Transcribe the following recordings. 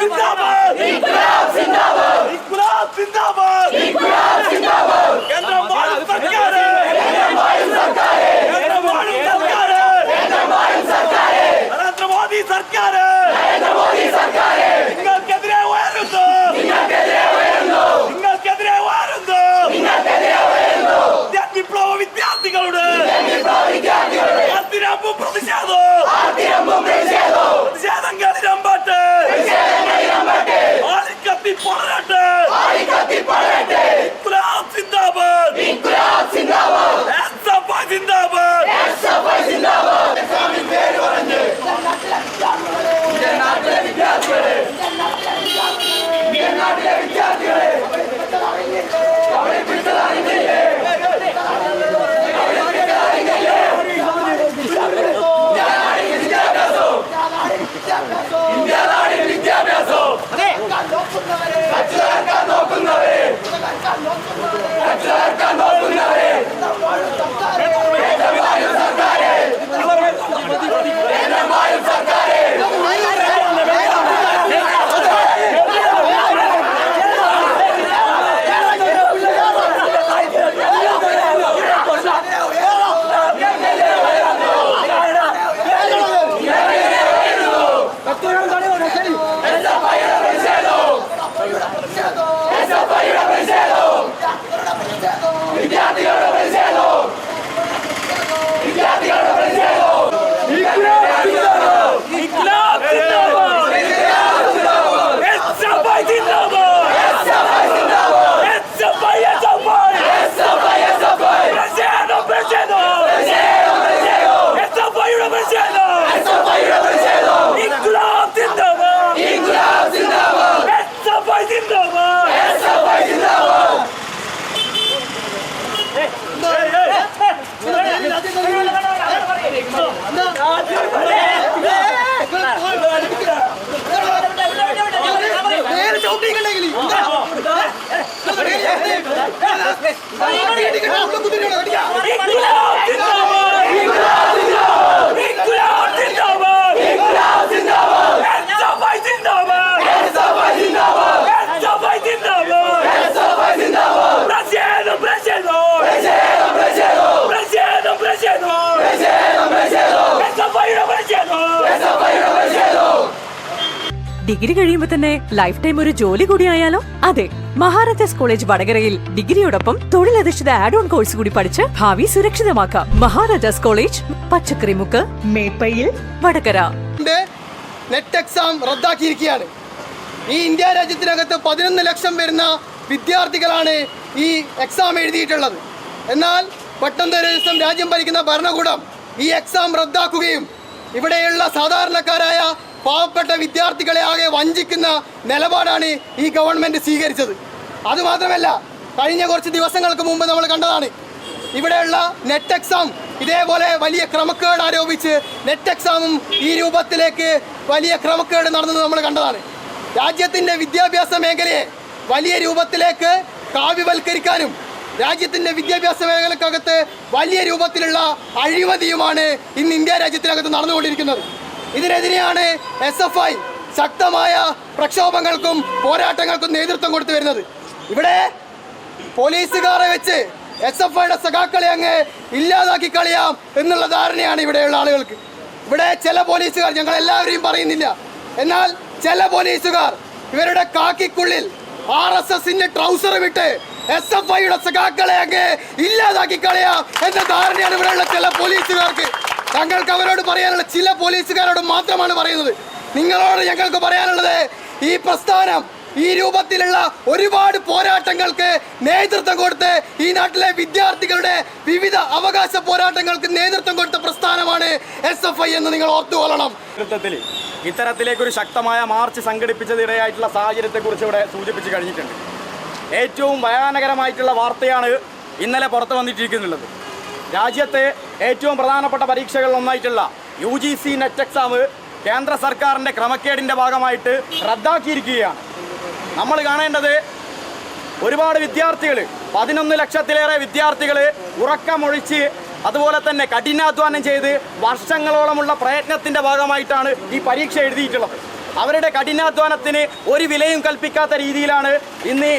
സിന്ദാബാദ് ഇൻക്ലാബ് സിന്ദാബാദ്! ഇൻക്ലാബ് സിന്ദാബാദ്! ഇൻക്ലാബ് സിന്ദാബാദ്! കേന്ദ്രം വാഴും സർക്കാരെ! കേന്ദ്രമായും സർക്കാരെ! കേന്ദ്രം വാഴും സർക്കാരെ! കേന്ദ്രമായും സർക്കാരെ! നരേന്ദ്രമോദി സർക്കാർ നരേന്ദ്രമോദി സർക്കാരെ! നിങ്ങൾക്കെതിരെ ഡിഗ്രി കഴിയുമ്പോൾ തന്നെ ലൈഫ് ടൈം ഒരു ജോലി കൂടി ആയാലോ? അതെ മഹാരാജാസ് കോളേജ് വടകരയിൽ ഡിഗ്രിയോടൊപ്പം തൊഴിലധിഷ്ഠിത ആഡ് ഓൺ കോഴ്സ് കൂടി പഠിച്ച് ഭാവി സുരക്ഷിതമാക്കാം. Maharajas college Pachakkarimukku Meppayil Vadakara. Net exam റദ്ദാക്കിയിരിക്കുകയാണ്. ഈ ഇന്ത്യ രാജ്യത്തിനകത്ത് പതിനൊന്ന് ലക്ഷം വരുന്ന വിദ്യാർത്ഥികളാണ് ഈ എക്സാം എഴുതിയിട്ടുള്ളത്. എന്നാൽ പെട്ടെന്നൊരു ദിവസം രാജ്യം ഭരിക്കുന്ന ഭരണകൂടം ഈ എക്സാം റദ്ദാക്കുകയും ഇവിടെയുള്ള സാധാരണക്കാരായ പാവപ്പെട്ട വിദ്യാർത്ഥികളെ ആകെ വഞ്ചിക്കുന്ന നിലപാടാണ് ഈ ഗവൺമെന്റ് സ്വീകരിച്ചത്. അതുമാത്രമല്ല കഴിഞ്ഞ കുറച്ച് ദിവസങ്ങൾക്ക് മുമ്പ് നമ്മൾ കണ്ടതാണ് ഇവിടെയുള്ള നെറ്റ് എക്സാം ഇതേപോലെ വലിയ ക്രമക്കേട് ആരോപിച്ച് നെറ്റ് എക്സാമും ഈ രൂപത്തിലേക്ക് വലിയ ക്രമക്കേട് നടന്നത് നമ്മൾ കണ്ടതാണ്. രാജ്യത്തിന്റെ വിദ്യാഭ്യാസ മേഖലയെ വലിയ രൂപത്തിലേക്ക് കാവ്യവൽക്കരിക്കാനും രാജ്യത്തിന്റെ വിദ്യാഭ്യാസ മേഖലക്കകത്ത് വലിയ രൂപത്തിലുള്ള അഴിമതിയുമാണ് ഇന്ന് ഇന്ത്യ രാജ്യത്തിനകത്ത് നടന്നുകൊണ്ടിരിക്കുന്നത്. ഇതിനെതിരെയാണ് എസ് എഫ് ഐ ശക്തമായ പ്രക്ഷോഭങ്ങൾക്കും പോരാട്ടങ്ങൾക്കും നേതൃത്വം കൊടുത്തു വരുന്നത്. ഇവിടെ പോലീസുകാരെ വെച്ച് എസ് എഫ് ഐയുടെ സഖാക്കളെ അങ്ങ് ഇല്ലാതാക്കി കളയാം എന്നുള്ള ധാരണയാണ് ഇവിടെയുള്ള ആളുകൾക്ക്. ഇവിടെ ചില പോലീസുകാർ ഞങ്ങൾ എല്ലാവരെയും പറയുന്നില്ല. എന്നാൽ ചില പോലീസുകാർ ഇവരുടെ കാക്കിക്കുള്ളിൽ ആർ എസ് എസിന്റെ ട്രൗസർ വിട്ട് എസ് എഫ് ഐയുടെ സഖാക്കളെ അങ്ങ് ഇല്ലാതാക്കി കളയാം എന്ന ധാരണയാണ് ഇവിടെയുള്ള ചില പോലീസുകാർക്ക്. ഞങ്ങൾക്ക് അവരോട് പറയാനുള്ള ചില പോലീസുകാരോട് മാത്രമാണ് പറയുന്നത്. നിങ്ങളോട് ഞങ്ങൾക്ക് പറയാനുള്ളത് ഈ പ്രസ്ഥാനം ഈ രൂപത്തിലുള്ള ഒരുപാട് പോരാട്ടങ്ങൾക്ക് നേതൃത്വം കൊടുത്ത് ഈ നാട്ടിലെ വിദ്യാർത്ഥികളുടെ വിവിധ അവകാശ പോരാട്ടങ്ങൾക്ക് നേതൃത്വം കൊടുത്ത പ്രസ്ഥാനമാണ് എസ് എഫ് ഐ എന്ന് നിങ്ങൾ ഓർത്തുകൊള്ളണം. ഇത്തരത്തിലേക്കൊരു ശക്തമായ മാർച്ച് സംഘടിപ്പിച്ചതിടയായിട്ടുള്ള സാഹചര്യത്തെക്കുറിച്ച് ഇവിടെ സൂചിപ്പിച്ച് കഴിഞ്ഞിട്ടുണ്ട്. ഏറ്റവും ഭയാനകരമായിട്ടുള്ള വാർത്തയാണ് ഇന്നലെ പുറത്തു വന്നിട്ടിരിക്കുന്നുള്ളത്. രാജ്യത്തെ ഏറ്റവും പ്രധാനപ്പെട്ട പരീക്ഷകളിൽ ഒന്നായിട്ടുള്ള U G C net exam കേന്ദ്ര സർക്കാരിന്റെ ക്രമക്കേടിന്റെ ഭാഗമായിട്ട് റദ്ദാക്കിയിരിക്കുകയാണ്. നമ്മൾ കാണേണ്ടത് ഒരുപാട് വിദ്യാർത്ഥികൾ പതിനൊന്ന് ലക്ഷത്തിലേറെ വിദ്യാർത്ഥികൾ ഉറക്കമൊഴിച്ച് അതുപോലെ തന്നെ കഠിനാധ്വാനം ചെയ്ത് വർഷങ്ങളോളമുള്ള പ്രയത്നത്തിന്റെ ഭാഗമായിട്ടാണ് ഈ പരീക്ഷ എഴുതിയിട്ടുള്ളത്. അവരുടെ കഠിനാധ്വാനത്തിന് ഒരു വിലയും കൽപ്പിക്കാത്ത രീതിയിലാണ് ഇന്ന്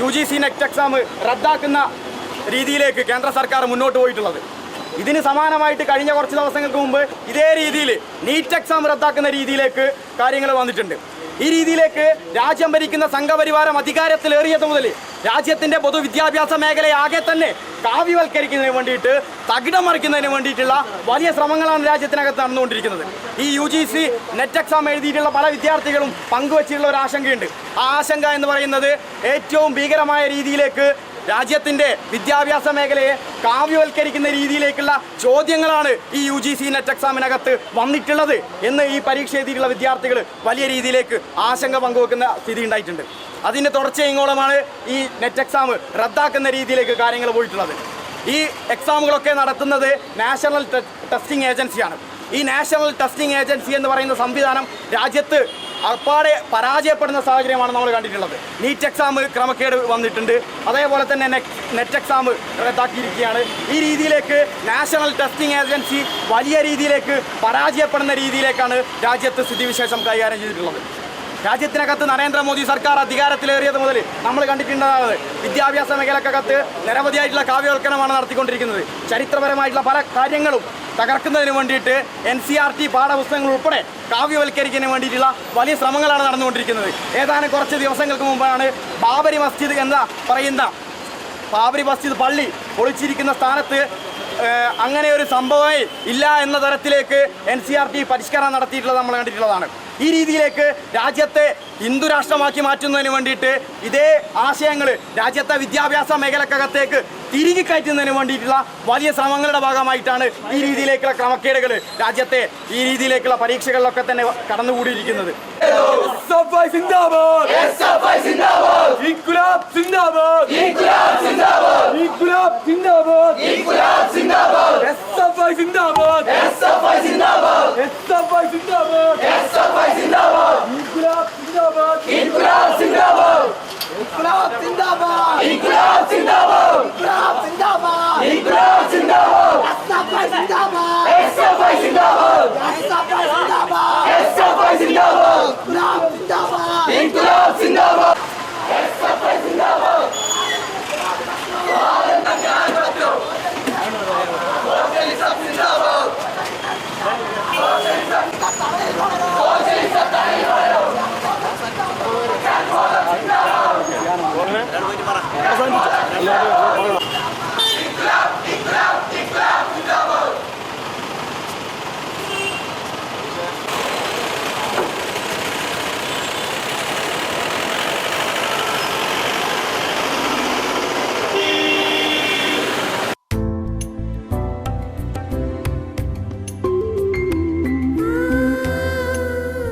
U G C net exam റദ്ദാക്കുന്ന രീതിയിലേക്ക് കേന്ദ്ര സർക്കാർ മുന്നോട്ട് പോയിട്ടുള്ളത്. ഇതിന് സമാനമായിട്ട് കഴിഞ്ഞ കുറച്ച് ദിവസങ്ങൾക്ക് മുമ്പ് ഇതേ രീതിയിൽ നീറ്റ് എക്സാം റദ്ദാക്കുന്ന രീതിയിലേക്ക് കാര്യങ്ങൾ വന്നിട്ടുണ്ട്. ഈ രീതിയിലേക്ക് രാജ്യം ഭരിക്കുന്ന സംഘപരിവാരം അധികാരത്തിലേറിയത് മുതൽ രാജ്യത്തിന്റെ പൊതുവിദ്യാഭ്യാസ മേഖലയെ ആകെ തന്നെ കാവ്യവൽക്കരിക്കുന്നതിന് വേണ്ടിയിട്ട് തകിടം മറിക്കുന്നതിന് വേണ്ടിയിട്ടുള്ള വലിയ ശ്രമങ്ങളാണ് രാജ്യത്തിനകത്ത് നടന്നുകൊണ്ടിരിക്കുന്നത്. ഈ U G C net exam എഴുതിയിട്ടുള്ള പല വിദ്യാർത്ഥികളും പങ്കുവച്ചിട്ടുള്ള ഒരു ആശങ്കയുണ്ട്. ആ ആശങ്ക എന്ന് പറയുന്നത് ഏറ്റവും ഭീകരമായ രീതിയിലേക്ക് രാജ്യത്തിന്റെ വിദ്യാഭ്യാസ മേഖലയെ കാവ്യവൽക്കരിക്കുന്ന രീതിയിലേക്കുള്ള ചോദ്യങ്ങളാണ് ഈ യു ജി സി നെറ്റ് എക്സാമിനകത്ത് വന്നിട്ടുള്ളത് എന്ന് ഈ പരീക്ഷ എഴുതിയിട്ടുള്ള വിദ്യാർത്ഥികൾ വലിയ രീതിയിലേക്ക് ആശങ്ക പങ്കുവെക്കുന്ന സ്ഥിതി ഉണ്ടായിട്ടുണ്ട്. അതിന്റെ തുടർച്ചയിങ്ങോളമാണ് ഈ നെറ്റ് എക്സാം റദ്ദാക്കുന്ന രീതിയിലേക്ക് കാര്യങ്ങൾ പോയിട്ടുള്ളത്. ഈ എക്സാമുകളൊക്കെ നടത്തുന്നത് നാഷണൽ ടെസ്റ്റിംഗ് ഏജൻസിയാണ് ഈ നാഷണൽ ടെസ്റ്റിംഗ് ഏജൻസി എന്ന് പറയുന്ന സംവിധാനം രാജ്യത്ത് അപ്പാടെ പരാജയപ്പെടുന്ന സാഹചര്യമാണ് നമ്മൾ കണ്ടിട്ടുള്ളത്. നീറ്റ് എക്സാം ക്രമക്കേട് വന്നിട്ടുണ്ട്. അതേപോലെ തന്നെ നെറ്റ് എക്സാം റദ്ദാക്കിയിരിക്കുകയാണ്. ഈ രീതിയിലേക്ക് നാഷണൽ ടെസ്റ്റിംഗ് ഏജൻസി വലിയ രീതിയിലേക്ക് പരാജയപ്പെടുന്ന രീതിയിലേക്കാണ് രാജ്യത്ത് സ്ഥിതിവിശേഷം കൈകാര്യം ചെയ്തിട്ടുള്ളത്. രാജ്യത്തിനകത്ത് നരേന്ദ്രമോദി സർക്കാർ അധികാരത്തിലേറിയത് മുതൽ നമ്മൾ കണ്ടിട്ടുണ്ടാകുന്നത് വിദ്യാഭ്യാസ മേഖലക്കകത്ത് നിരവധിയായിട്ടുള്ള കാവ്യവൽക്കരണമാണ് നടത്തിക്കൊണ്ടിരിക്കുന്നത്. ചരിത്രപരമായിട്ടുള്ള പല കാര്യങ്ങളും തകർക്കുന്നതിന് വേണ്ടിയിട്ട് എൻ സി ആർ ടി പാഠപുസ്തകങ്ങൾ ഉൾപ്പെടെ കാവ്യവൽക്കരിക്കുന്നതിന് വേണ്ടിയിട്ടുള്ള വലിയ ശ്രമങ്ങളാണ് നടന്നുകൊണ്ടിരിക്കുന്നത്. ഏതാനും കുറച്ച് ദിവസങ്ങൾക്ക് മുമ്പാണ് ബാബരി മസ്ജിദ് എന്ന പറയുന്ന ബാബരി മസ്ജിദ് പള്ളി ഒളിച്ചിരിക്കുന്ന സ്ഥാനത്ത് അങ്ങനെ ഒരു സംഭവമേ ഇല്ല എന്ന തരത്തിലേക്ക് എൻ സി ആർ ടി പരിഷ്കരണം നടത്തിയിട്ടുള്ളത് നമ്മൾ കണ്ടിട്ടുള്ളതാണ്. ഈ രീതിയിലേക്ക് രാജ്യത്തെ ഹിന്ദു രാഷ്ട്രമാക്കി മാറ്റുന്നതിന് വേണ്ടിയിട്ട് ഇതേ ആശയങ്ങൾ രാജ്യത്തെ വിദ്യാഭ്യാസ മേഖലക്കകത്തേക്ക് തിരികെ കയറ്റുന്നതിന് വേണ്ടിയിട്ടുള്ള വലിയ ശ്രമങ്ങളുടെ ഭാഗമായിട്ടാണ് ഈ രീതിയിലേക്കുള്ള ക്രമക്കേടുകൾ രാജ്യത്തെ ഈ രീതിയിലേക്കുള്ള പരീക്ഷകളിലൊക്കെ തന്നെ കടന്നുകൂടിയിരിക്കുന്നത്. സിന്ദാബാദ് ഇൻകുലാബ് സിന്ദാബാദ് ഇൻകുലാബ് സിന്ദാബാദ് ഇൻകുലാബ് സിന്ദാബാദ് ഇൻകുലാബ് സിന്ദാബാദ് എസ്എഫ്ഐ സിന്ദാബാദ് എസ്എഫ്ഐ സിന്ദാബാദ് എസ്എഫ്ഐ സിന്ദാബാദ് എസ്എഫ്ഐ സിന്ദാബാദ് ഇൻകുലാബ് സിന്ദാബാദ് ഇൻകുലാബ് സിന്ദാബാദ് ഇൻക്ലാബ് സിന്ദാബാദ് ഇൻകുലാബ് സിന്ദാബാദ് ഇൻക്ലാബ് സിന്ദാബാദ് ഇൻകുലാബ് സിന്ദാബാദ് എസ്എഫ്ഐ സിന്ദാബാദ് എസ്എഫ്ഐ സിന്ദാബാദ് എസ്എഫ്ഐ സിന്ദാബാദ് എസ്എഫ്ഐ സിന്ദാബാദ് ഇൻക്ലാബ്